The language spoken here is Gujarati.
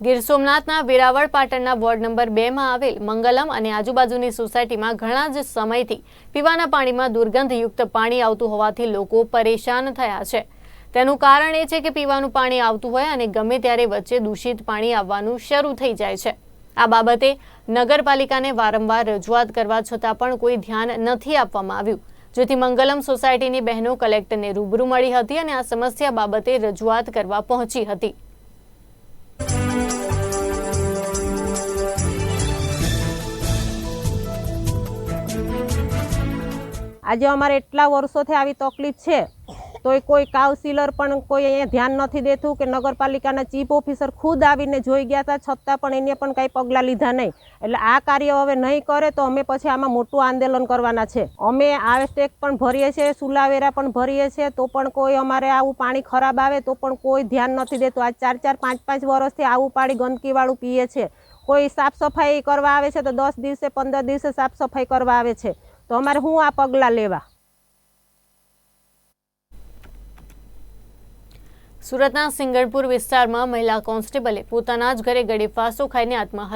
ગીર સોમનાથના વેરાવળ પાટણના વોર્ડ નંબર બેમાં આવેલ મંગલમ અને આજુબાજુની સોસાયટીમાં ઘણા જ સમયથી પીવાના પાણીમાં દુર્ગંધયુક્ત પાણી આવતું હોવાથી લોકો પરેશાન થયા છે. તેનું કારણ એ છે કે પીવાનું પાણી આવતું હોય અને ગમે ત્યારે વચ્ચે દૂષિત પાણી આવવાનું શરૂ થઈ જાય છે. આ બાબતે નગરપાલિકાને વારંવાર રજૂઆત કરવા છતાં પણ કોઈ ધ્યાન નથી આપવામાં આવ્યું. જેથી મંગલમ સોસાયટીની બહેનો કલેક્ટરને રૂબરૂ મળી હતી અને આ સમસ્યા બાબતે રજૂઆત કરવા પહોંચી હતી. આજે અમારે એટલા વર્ષોથી આવી તકલીફ છે, તોય કોઈ કાઉન્સિલર પણ કોઈ અહીંયા ધ્યાન નથી દેતું કે નગરપાલિકાના ચીફ ઓફિસર ખુદ આવીને જોઈ ગયા હતા, છતાં પણ એને પણ કાંઈ પગલાં લીધા નહીં. એટલે આ કાર્ય હવે નહીં કરે તો અમે પછી આમાં મોટું આંદોલન કરવાના છે. અમે આવેસ્ટેક પણ ભરીએ છીએ, સુલાવેરા પણ ભરીએ છીએ, તો પણ કોઈ અમારે આવું પાણી ખરાબ આવે તો પણ કોઈ ધ્યાન નથી દેતું. આ ચાર ચાર, પાંચ પાંચ વર્ષથી આવું પાણી ગંદકીવાળું પીએ છે. કોઈ સાફ સફાઈ કરવા આવે છે તો દસ દિવસે, પંદર દિવસે સાફ સફાઈ કરવા આવે છે. તો અમારે શું આ પગલાં લેવા? સુરતના સિંગણપુર વિસ્તારમાં મહિલા કોન્સ્ટેબલે પોતાના જ ઘરે ગળે ફાંસો ખાઈને આત્મહત્યા